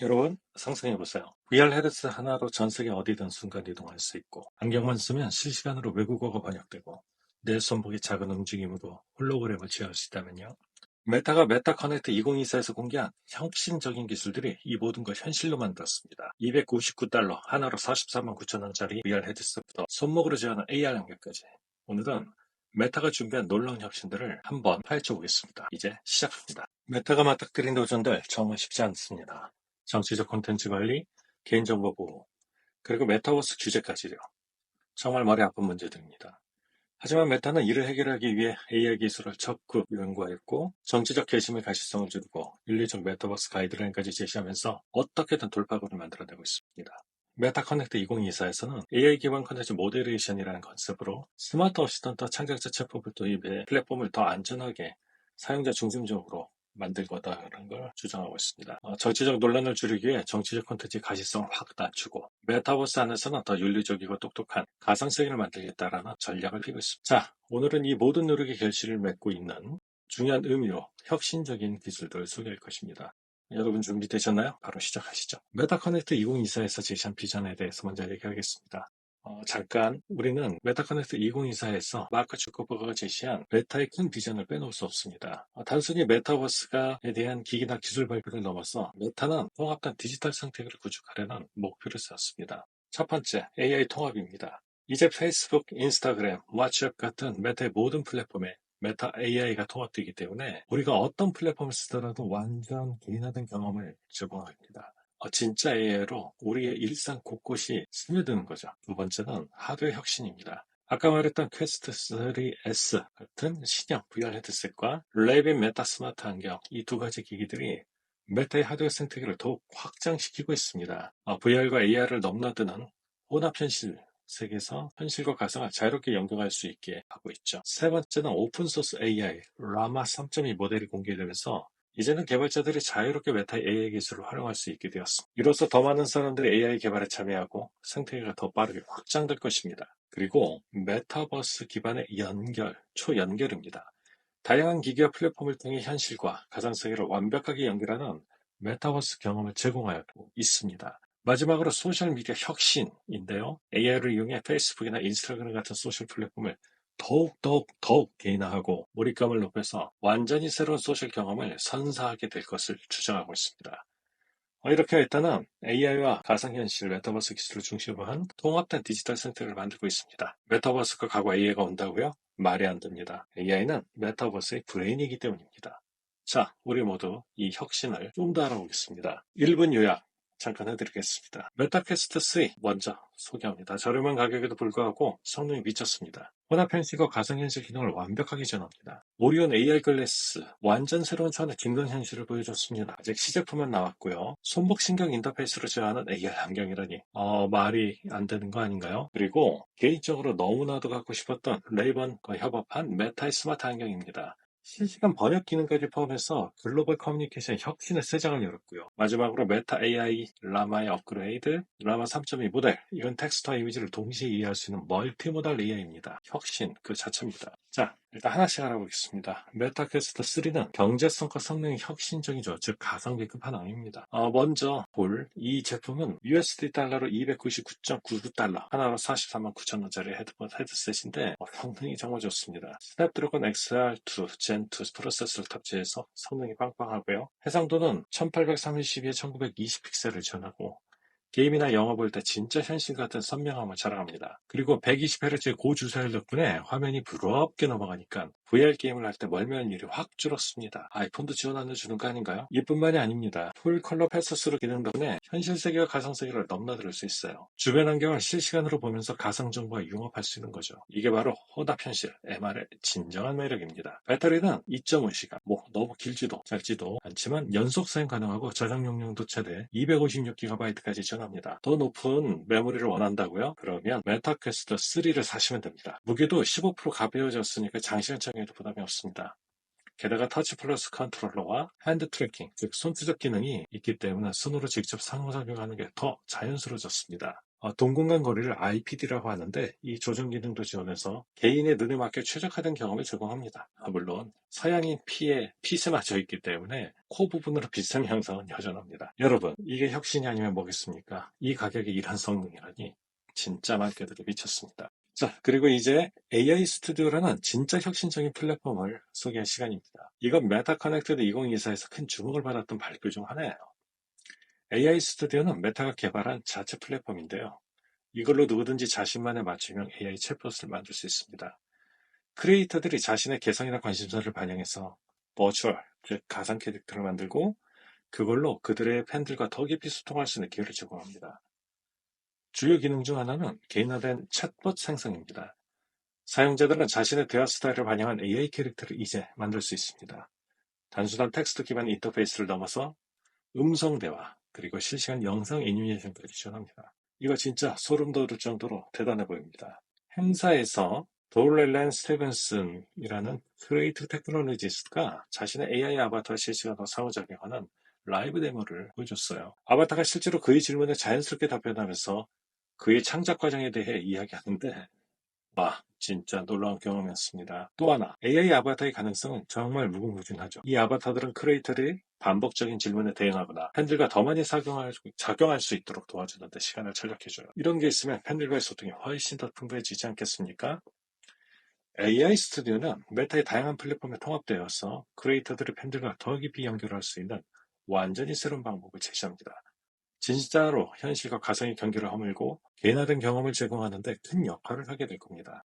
여러분 상상해 보세요. VR 헤드셋 하나로 전 세계 어디든 순간 이동할 수 있고 안경만 쓰면 실시간으로 외국어가 번역되고 내 손목의 작은 움직임으로 홀로그램을 취할 수 있다면요. 메타가 메타 커넥트 2024에서 공개한 혁신적인 기술들이 이 모든 걸 현실로 만들었습니다. 299달러 하나로 44만 9천 원짜리 VR 헤드셋부터 손목으로 제어하는 AR 안경까지 오늘은 메타가 준비한 놀라운 혁신들을 한번 파헤쳐 보겠습니다. 이제 시작합니다. 메타가 맞닥뜨린 도전들 정말 쉽지 않습니다. 정치적 콘텐츠 관리, 개인정보 보호, 그리고 메타버스 규제까지요. 정말 머리 아픈 문제들입니다. 하지만 메타는 이를 해결하기 위해 AI 기술을 적극 연구하였고 정치적 개심의 가시성을 줄이고 윤리적 메타버스 가이드라인까지 제시하면서 어떻게든 돌파구를 만들어내고 있습니다. 메타 커넥트 2024에서는 AI 기반 컨텐츠 모델레이션이라는 컨셉으로 스마트 어시스턴트 창작자 체포을 도입해 플랫폼을 더 안전하게 사용자 중심적으로 만들 거다라는 걸 주장하고 있습니다. 어, 정치적 논란을 줄이기 위해 정치적 콘텐츠 가시성을 확 낮추고 메타버스 안에서는 더 윤리적이고 똑똑한 가상세계를 만들겠다라는 전략을 피고 있습니다. 자, 오늘은 이 모든 노력의 결실을 맺고 있는 중요한 의미로 혁신적인 기술들을 소개할 것입니다. 여러분 준비되셨나요? 바로 시작하시죠. 메타 커넥트 2024에서 제시한 비전에 대해서 먼저 얘기하겠습니다. 어, 잠깐 우리는 메타커넥트 2024에서 마크 주커버가 제시한 메타의 큰 비전을 빼놓을 수 없습니다. 어, 단순히 메타버스가에 대한 기기나 기술 발표를 넘어서 메타는 통합된 디지털 생태계를 구축하려는 목표를 세웠습니다. 첫 번째, AI 통합입니다. 이제 페이스북, 인스타그램, 왓츠앱 같은 메타의 모든 플랫폼에 메타 AI가 통합되기 때문에 우리가 어떤 플랫폼을 쓰더라도 완전 개인화된 경험을 제공합니다. 어, 진짜 AI로 우리의 일상 곳곳이 스며드는 거죠. 두 번째는 하드웨어 혁신입니다. 아까 말했던 퀘스트 3S 같은 신형 VR 헤드셋과 레이빈 메타 스마트 안경 이 두 가지 기기들이 메타의 하드웨어 생태계를 더욱 확장시키고 있습니다. 어, VR과 AR을 넘나드는 혼합현실 세계에서 현실과 가상을 자유롭게 연결할 수 있게 하고 있죠. 세 번째는 오픈소스 AI 라마 3.2 모델이 공개되면서 이제는 개발자들이 자유롭게 메타 AI 기술을 활용할 수 있게 되었습니다. 이로써 더 많은 사람들이 AI 개발에 참여하고 생태계가 더 빠르게 확장될 것입니다. 그리고 메타버스 기반의 연결, 초연결입니다. 다양한 기기와 플랫폼을 통해 현실과 가상세계를 완벽하게 연결하는 메타버스 경험을 제공하고 있습니다. 마지막으로 소셜미디어 혁신인데요. AI를 이용해 페이스북이나 인스타그램 같은 소셜 플랫폼을 더욱 더욱 더욱 개인화하고 몰입감을 높여서 완전히 새로운 소셜 경험을 선사하게 될 것을 주장하고 있습니다. 어, 이렇게 일단은 AI와 가상현실, 메타버스 기술을 중심으로 한 통합된 디지털 생태를 만들고 있습니다. 메타버스가 가고 AI가 온다고요? 말이 안 됩니다. AI는 메타버스의 브레인이기 때문입니다. 자, 우리 모두 이 혁신을 좀 더 알아보겠습니다. 1분 요약. 잠깐 해드리겠습니다. 메타캐스트 3 먼저 소개합니다. 저렴한 가격에도 불구하고 성능이 미쳤습니다. 혼합 현실과 가상현실 기능을 완벽하게 지원합니다. 오리온 AR 글래스 완전 새로운 차원의 김동 현실을 보여줬습니다. 아직 시제품은 나왔고요. 손목 신경 인터페이스로 제어하는 AR 안경이라니 어, 말이 안 되는 거 아닌가요? 그리고 개인적으로 너무나도 갖고 싶었던 레이번과 협업한 메타의 스마트 안경입니다. 실시간 번역 기능까지 포함해서 글로벌 커뮤니케이션 혁신의 세장을 열었고요. 마지막으로 메타 AI 라마의 업그레이드, 라마 3.2 모델, 이건 텍스트와 이미지를 동시에 이해할 수 있는 멀티모달 AI입니다. 혁신 그 자체입니다. 자, 일단 하나씩 알아보겠습니다. 메타퀘스트 3는 경제성과 성능이 혁신적이죠. 즉 가성비 끝판왕입니다. 어, 먼저 볼 이 제품은 USD 달러로 299.99달러 하나로 44만 9천원짜리 헤드폰 헤드셋인데 어, 성능이 정말 좋습니다. 스냅드래곤 XR2 Gen2 프로세서를 탑재해서 성능이 빵빵하고요. 해상도는 1830에 1920 픽셀을 지원하고 게임이나 영화 볼 때 진짜 현실 같은 선명함을 자랑합니다. 그리고 120Hz 고주사율 덕분에 화면이 부럽게 넘어가니까 VR 게임을 할 때 멀미한 일이 확 줄었습니다. 아이폰도 지원 안 해주는 거 아닌가요? 이뿐만이 아닙니다. 풀 컬러 패스스루 기능 덕분에 현실 세계와 가상 세계를 넘나들 수 있어요. 주변 환경을 실시간으로 보면서 가상 정보와 융합할 수 있는 거죠. 이게 바로 혼합 현실 MR의 진정한 매력입니다. 배터리는 2.5시간, 뭐 너무 길지도 짧지도 않지만 연속 사용 가능하고 저장 용량도 최대 256GB까지 지원합니다. 더 높은 메모리를 원한다고요? 그러면 메타퀘스트 3를 사시면 됩니다. 무게도 15% 가벼워졌으니까 장시간 착용 해도 부담이 없습니다. 게다가 터치 플러스 컨트롤러와 핸드 트래킹, 즉 손수적 기능이 있기 때문에 손으로 직접 상호작용하는 게 더 자연스러워졌습니다. 어, 동공간 거리를 IPD라고 하는데 이 조정 기능도 지원해서 개인의 눈에 맞게 최적화된 경험을 제공합니다. 아, 물론 서양인 피에 핏에 맞춰 있기 때문에 코 부분으로 비슷한 형상은 여전합니다. 여러분 이게 혁신이 아니면 뭐겠습니까? 이 가격에 이런 성능이라니 진짜 말귀들이 미쳤습니다. 자, 그리고 이제 AI 스튜디오라는 진짜 혁신적인 플랫폼을 소개할 시간입니다. 이건 메타 커넥티드 2024에서 큰 주목을 받았던 발표 중 하나예요. AI 스튜디오는 메타가 개발한 자체 플랫폼인데요. 이걸로 누구든지 자신만의 맞춤형 AI 챗봇을 만들 수 있습니다. 크리에이터들이 자신의 개성이나 관심사를 반영해서 버추얼, 즉 가상 캐릭터를 만들고 그걸로 그들의 팬들과 더 깊이 소통할 수 있는 기회를 제공합니다. 주요 기능 중 하나는 개인화된 챗봇 생성입니다. 사용자들은 자신의 대화 스타일을 반영한 AI 캐릭터를 이제 만들 수 있습니다. 단순한 텍스트 기반 인터페이스를 넘어서 음성 대화, 그리고 실시간 영상 애니메이션까지 지원합니다. 이거 진짜 소름 돋을 정도로 대단해 보입니다. 행사에서 도울렐렌 스테븐슨이라는 크리에이트 테크놀로지스트가 자신의 AI 아바타 실시간으로 상호작용하는 라이브 데모를 보여줬어요. 아바타가 실제로 그의 질문에 자연스럽게 답변하면서 그의 창작 과정에 대해 이야기하는데 와 진짜 놀라운 경험이었습니다. 또 하나 AI 아바타의 가능성은 정말 무궁무진하죠. 이 아바타들은 크리에이터들이 반복적인 질문에 대응하거나 팬들과 더 많이 작용할, 작용할 수 있도록 도와주는데 시간을 절약해줘요. 이런 게 있으면 팬들과의 소통이 훨씬 더 풍부해지지 않겠습니까? AI 스튜디오는 메타의 다양한 플랫폼에 통합되어서 크리에이터들이 팬들과 더 깊이 연결할 수 있는 완전히 새로운 방법을 제시합니다. 진짜로 현실과 가상의 경계를 허물고 개인화된 경험을 제공하는 데 큰 역할을 하게 될 겁니다.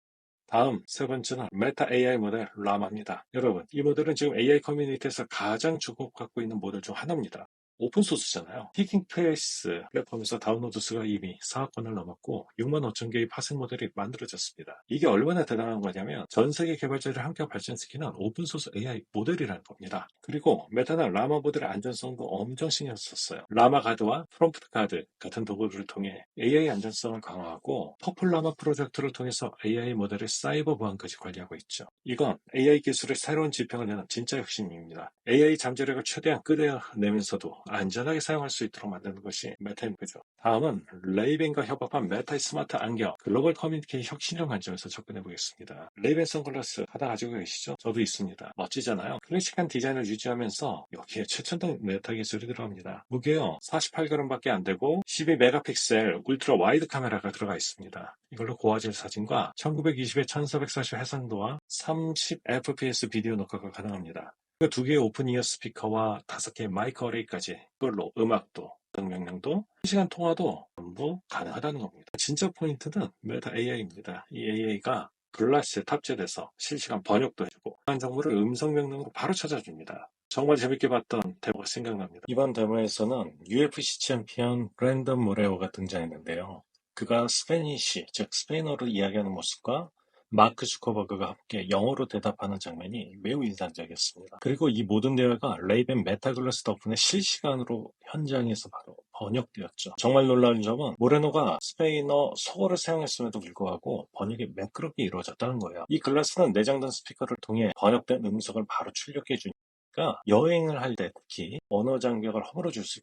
다음 세 번째는 메타 AI 모델 라마입니다. 여러분, 이 모델은 지금 AI 커뮤니티에서 가장 주목받고 있는 모델 중 하나입니다. 오픈소스잖아요. 티킹페이스 플랫폼에서 다운로드 수가 이미 4억 건을 넘었고 6만 5천 개의 파생 모델이 만들어졌습니다. 이게 얼마나 대단한 거냐면 전 세계 개발자를 함께 발전시키는 오픈소스 AI 모델이라는 겁니다. 그리고 메타는 라마 모델의 안전성도 엄청 신경 썼어요. 라마 가드와 프롬프트 가드 같은 도구를 통해 AI 안전성을 강화하고 퍼플 라마 프로젝트를 통해서 AI 모델의 사이버 보안까지 관리하고 있죠. 이건 AI 기술의 새로운 지평을 내는 진짜 혁신입니다. AI 잠재력을 최대한 끄내면서도 안전하게 사용할 수 있도록 만드는 것이 메타인프죠. 다음은 레이벤과 협업한 메타의 스마트 안경 글로벌 커뮤니케이션 혁신적 관점에서 접근해 보겠습니다. 레이벤 선글라스 하나 가지고 계시죠? 저도 있습니다. 멋지잖아요. 클래식한 디자인을 유지하면서 여기에 최첨단 메타 기술이 들어갑니다. 무게요 48g밖에 안 되고 12메가픽셀 울트라 와이드 카메라가 들어가 있습니다. 이걸로 고화질 사진과 1920에 1440 해상도와 30fps 비디오 녹화가 가능합니다. 두 개의 오픈 이어 스피커와 다섯 개의 마이크 어레이까지 그걸로 음악도 명령도 실시간 통화도 전부 가능하다는 겁니다. 진짜 포인트는 메타 AI입니다. 이 AI가 글라스에 탑재돼서 실시간 번역도 해주고 한 정보를 음성 명령으로 바로 찾아줍니다. 정말 재밌게 봤던 데모가 생각납니다. 이번 데모에서는 UFC 챔피언 브랜던 모레오가 등장했는데요. 그가 스페니쉬, 즉 스페인어로 이야기하는 모습과 마크 주커버그가 함께 영어로 대답하는 장면이 매우 인상적이었습니다. 그리고 이 모든 대화가 레이벤 메타글라스 덕분에 실시간으로 현장에서 바로 번역되었죠. 정말 놀라운 점은 모레노가 스페인어 속어를 사용했음에도 불구하고 번역이 매끄럽게 이루어졌다는 거예요. 이 글라스는 내장된 스피커를 통해 번역된 음성을 바로 출력해 주니 까 여행을 할 때 특히 언어 장벽을 허물어 줄 수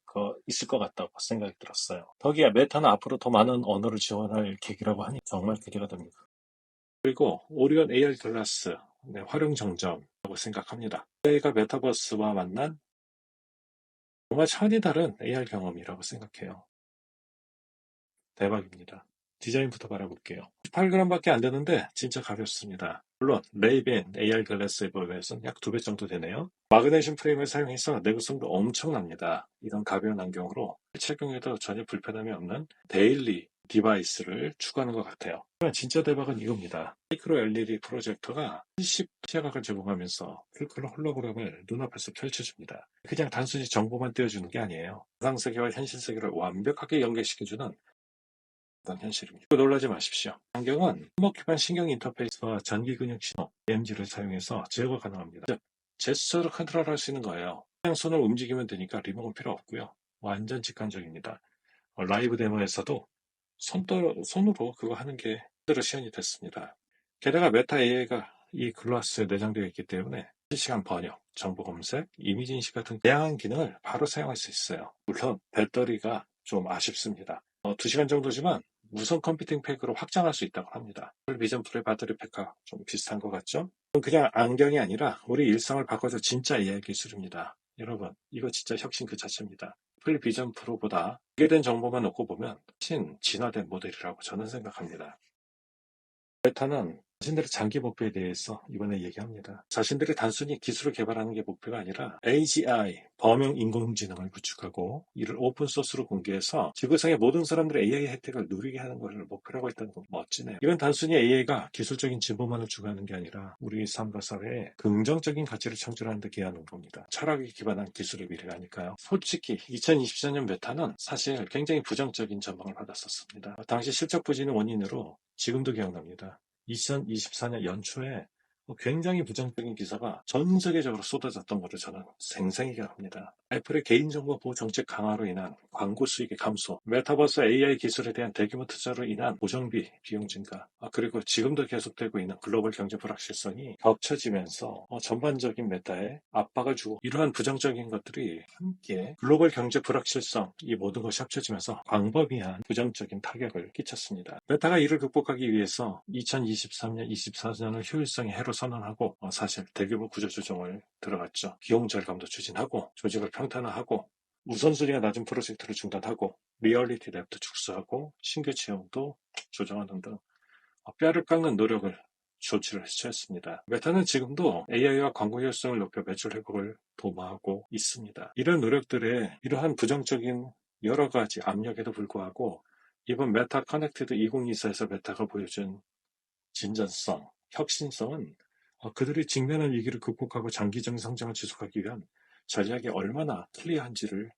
있을 것 같다고 생각이 들었어요. 덕이야 메타는 앞으로 더 많은 언어를 지원할 계기라고 하니 정말 기대가 됩니다. 그리고 오리온 AR 글라스 네, 활용 정점이라고 생각합니다. AI가 메타버스와 만난 정말 차원이 다른 AR 경험이라고 생각해요. 대박입니다. 디자인부터 바라볼게요. 18g밖에 안 되는데 진짜 가볍습니다. 물론 레이벤 AR 글래스에 비해서는 약 두 배 정도 되네요. 마그네슘 프레임을 사용해서 내구성도 엄청납니다. 이런 가벼운 안경으로 착용해도 전혀 불편함이 없는 데일리 디바이스를 추구하는 것 같아요. 진짜 대박은 이겁니다. 마이크로 LED 프로젝터가 70 시야각을 제공하면서 풀컬러 홀로그램을 눈앞에서 펼쳐줍니다. 그냥 단순히 정보만 띄워주는 게 아니에요. 가상세계와 현실세계를 완벽하게 연결시켜주는 그런 현실입니다. 놀라지 마십시오. 안경은 손목 기반 신경 인터페이스와 전기 근육 신호, EMG를 사용해서 제어가 가능합니다. 즉, 제스처로 컨트롤할 수 있는 거예요. 그냥 손을 움직이면 되니까 리모컨 필요 없고요. 완전 직관적입니다. 어, 라이브 데모에서도 손도, 손으로 그거 하는 게 그대로 시연이 됐습니다. 게다가 메타 AI가 이 글라스에 내장되어 있기 때문에 실시간 번역, 정보 검색, 이미지 인식 같은 다양한 기능을 바로 사용할 수 있어요. 물론 배터리가 좀 아쉽습니다. 어, 2시간 정도지만 무선 컴퓨팅 팩으로 확장할 수 있다고 합니다. 비전 프로의 배터리 팩과 좀 비슷한 것 같죠? 그냥 안경이 아니라 우리 일상을 바꿔줄 진짜 AI 기술입니다. 여러분, 이거 진짜 혁신 그 자체입니다. 애플 비전 프로보다 공개된 정보만 놓고 보면 훨씬 진화된 모델이라고 저는 생각합니다. 메타는 자신들의 장기 목표에 대해서 이번에 얘기합니다. 자신들이 단순히 기술을 개발하는 게 목표가 아니라 AGI, 범용 인공지능을 구축하고 이를 오픈소스로 공개해서 지구상의 모든 사람들의 AI 혜택을 누리게 하는 것을 목표로 하고 있다는 건 멋지네요. 이건 단순히 AI가 기술적인 진보만을 추구하는 게 아니라 우리 삶과 사회에 긍정적인 가치를 창출하는 데 기하는 겁니다. 철학에 기반한 기술의 미래가니까요. 솔직히 2024년 메타는 사실 굉장히 부정적인 전망을 받았었습니다. 당시 실적 부진의 원인으로 지금도 기억납니다. 2024년 연초에 뭐 굉장히 부정적인 기사가 전 세계적으로 쏟아졌던 것을 저는 생생히 기억합니다. 애플의 개인정보 보호 정책 강화로 인한 광고 수익의 감소, 메타버스 AI 기술에 대한 대규모 투자로 인한 보정비 비용 증가, 아, 그리고 지금도 계속되고 있는 글로벌 경제 불확실성이 겹쳐지면서 어, 전반적인 메타에 압박을 주고 이러한 부정적인 것들이 함께 글로벌 경제 불확실성 이 모든 것이 합쳐지면서 광범위한 부정적인 타격을 끼쳤습니다. 메타가 이를 극복하기 위해서 2023년, 24년을 효율성의 해로 선언하고 어, 사실 대규모 구조조정을 들어갔죠. 비용 절감도 추진하고 조직을 평탄화하고 우선순위가 낮은 프로젝트를 중단하고 리얼리티 랩도 축소하고 신규 채용도 조정하는 등 어, 뼈를 깎는 노력을 조치를 취했습니다. 메타는 지금도 AI와 광고 효율성을 높여 매출 회복을 도모하고 있습니다. 이런 노력들에 이러한 부정적인 여러 가지 압력에도 불구하고 이번 메타 커넥티드 2024에서 메타가 보여준 진전성, 혁신성은 어, 그들이 직면한 위기를 극복하고 장기적인 성장을 지속하기 위한 전략이 얼마나 클리어한지를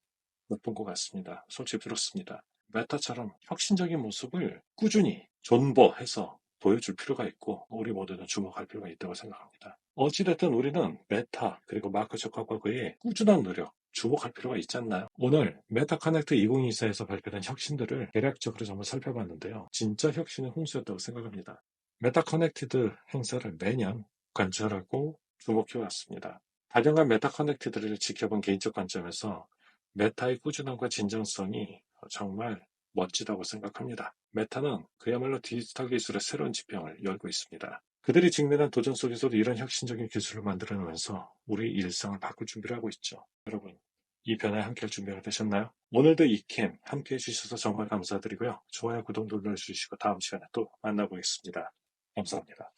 엿본 것 같습니다. 솔직히 들었습니다. 메타처럼 혁신적인 모습을 꾸준히 존버해서 보여줄 필요가 있고 우리 모두는 주목할 필요가 있다고 생각합니다. 어찌됐든 우리는 메타 그리고 마크 저커버그의 꾸준한 노력 주목할 필요가 있지 않나요? 오늘 메타 커넥트 2024에서 발표된 혁신들을 대략적으로 정말 살펴봤는데요. 진짜 혁신의 홍수였다고 생각합니다. 메타 커넥티드 행사를 매년 관찰하고 주목해 왔습니다. 다양한 메타 커넥티드를 지켜본 개인적 관점에서 메타의 꾸준함과 진정성이 정말 멋지다고 생각합니다. 메타는 그야말로 디지털 기술의 새로운 지평을 열고 있습니다. 그들이 직면한 도전 속에서도 이런 혁신적인 기술을 만들어내면서 우리 일상을 바꿀 준비를 하고 있죠. 여러분, 이 변화에 함께할 준비가 되셨나요? 오늘도 이 캠 함께해 주셔서 정말 감사드리고요. 좋아요, 구독 눌러주시고 다음 시간에 또 만나보겠습니다. 감사합니다.